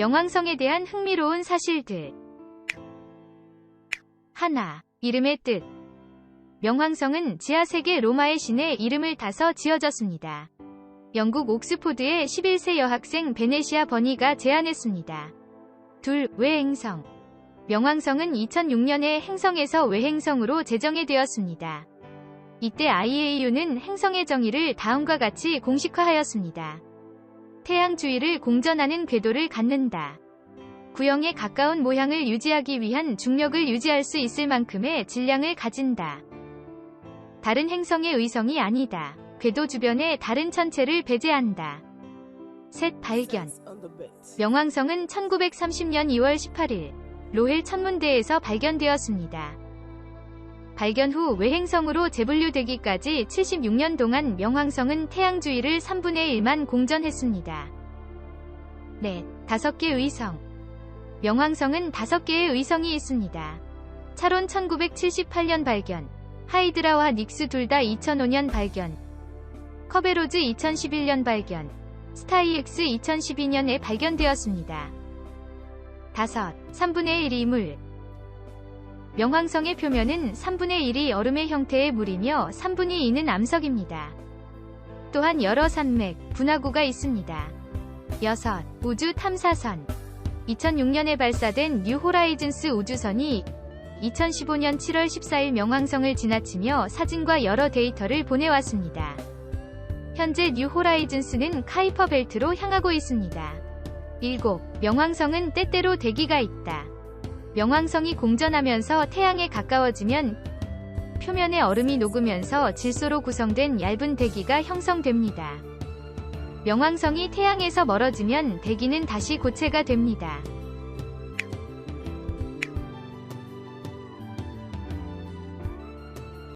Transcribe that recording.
명왕성에 대한 흥미로운 사실들. 하나. 이름의 뜻. 명왕성은 지하세계 로마의 신의 이름을 따서 지어졌습니다. 영국 옥스포드의 11세 여학생 베네시아 버니가 제안했습니다. 둘. 외행성. 명왕성은 2006년에 행성에서 외행성으로 제정이 되었습니다. 이때 IAU는 행성의 정의를 다음과 같이 공식화하였습니다. 태양 주위를 공전하는 궤도를 갖는다. 구형에 가까운 모양을 유지하기 위한 중력을 유지할 수 있을 만큼의 질량을 가진다. 다른 행성의 의성이 아니다. 궤도 주변에 다른 천체를 배제한다. 셋 발견. 명왕성은 1930년 2월 18일 로헬 천문대에서 발견되었습니다. 발견 후 외행성으로 재분류되기까지 76년 동안 명왕성은 태양 주위를 3분의 1만 공전했습니다. 넷, 다섯 개 의성. 명왕성은 다섯 개의 의성이 있습니다. 차론 1978년 발견, 하이드라와 닉스 둘 다 2005년 발견, 커베로즈 2011년 발견, 스타이엑스 2012년에 발견되었습니다. 다섯, 3분의 1 이 물. 명왕성의 표면은 3분의 1이 얼음의 형태의 물이며 3분의 2는 암석입니다. 또한 여러 산맥, 분화구가 있습니다. 여섯, 우주 탐사선. 2006년에 발사된 뉴 호라이즌스 우주선이 2015년 7월 14일 명왕성을 지나치며 사진과 여러 데이터를 보내왔습니다. 현재 뉴 호라이즌스는 카이퍼 벨트로 향하고 있습니다. 7. 명왕성은 때때로 대기가 있다. 명왕성이 공전하면서 태양에 가까워지면 표면의 얼음이 녹으면서 질소로 구성된 얇은 대기가 형성됩니다. 명왕성이 태양에서 멀어지면 대기는 다시 고체가 됩니다.